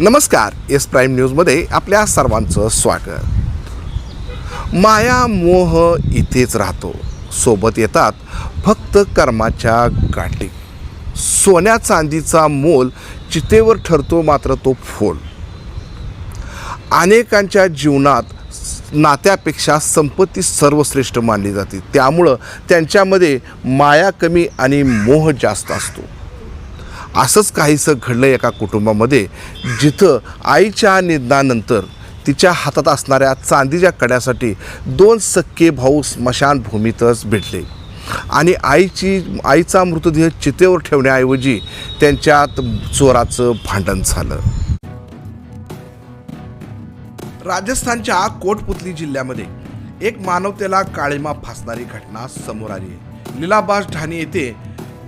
नमस्कार S prime न्यूजमध्ये आपल्या सर्वांचं स्वागत. माया मोह इथेच राहतो. सोबत येतात फक्त कर्माच्या गाठी. सोन्या चांदीचा मोल चितेवर ठरतो मात्र तो फोल. अनेकांच्या जीवनात नात्यापेक्षा संपत्ती सर्वश्रेष्ठ मानली जाते. त्यामुळं त्यांच्यामध्ये माया कमी आणि मोह जास्त असतो. असंच काहीसं घडलं एका कुटुंबामध्ये जिथं आईच्या निधनानंतर तिच्या हातात असणाऱ्या चांदीच्या कड्यासाठी दोन सक्के भाऊ स्मशानभूमीतच भेटले. आणि आईची आईचा मृतदेह चितेवर ठेवण्याऐवजी त्यांच्यात चोराचं भांडण झालं. राजस्थानच्या कोटपुतली जिल्ह्यामध्ये एक मानवतेला काळीमा फासणारी घटना समोर आली आहे. लीलाबास ढाणी येथे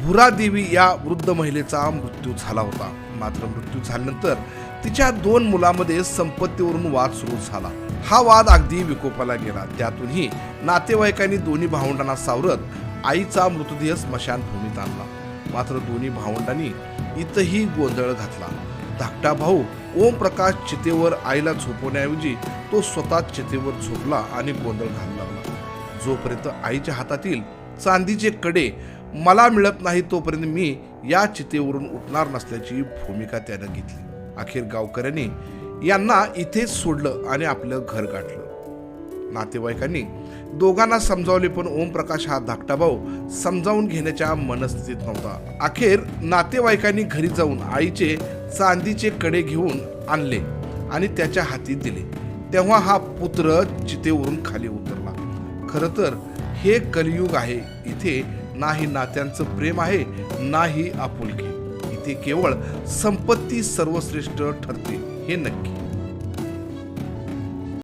भुरादेवी या वृद्ध महिलेचा मृत्यू झाला होता. मात्र मृत्यू झाल्यानंतर तिच्या दोन मुलामध्ये संपत्तीवरून वाद सुरू झाला. हा वाद अगदी विकोपाला गेला. त्यातूनही नातेवाईकांनी दोन्ही भावंडांना सावरत आईचा मृतदेह स्मशानभूमीत आणला. मात्र दोन्ही भावंडांनी इथंही गोंधळ घातला. धाकटा भाऊ ओम प्रकाश चितेवर आईला झोपवण्याऐवजी तो स्वतः चितेवर झोपला आणि गोंधळ घालू लागला. जोपर्यंत आईच्या हातातील चांदीचे कडे मला मिळत नाही तोपर्यंत मी या चितेवरून उठणार नसल्याची भूमिका त्यानं घेतली. अखेर गावकऱ्यांनी यांना इथेच सोडलं आणि आपलं घर गाठलं. नातेवाईकांनी दोघांना समजावले पण ओमप्रकाश हा धाकटा भाऊ समजावून घेण्याच्या मनस्थितीत नव्हता. अखेर नातेवाईकांनी घरी जाऊन आईचे चांदीचे कडे घेऊन आणले आणि त्याच्या हाती दिले. तेव्हा हा पुत्र चितेवरून खाली उतरला. खरं तर हे कलियुग आहे. इथे नाही नात्यांचं प्रेम आहे नाही आपुलकी. इथे केवळ संपत्ती सर्वश्रेष्ठ ठरते हे नक्की.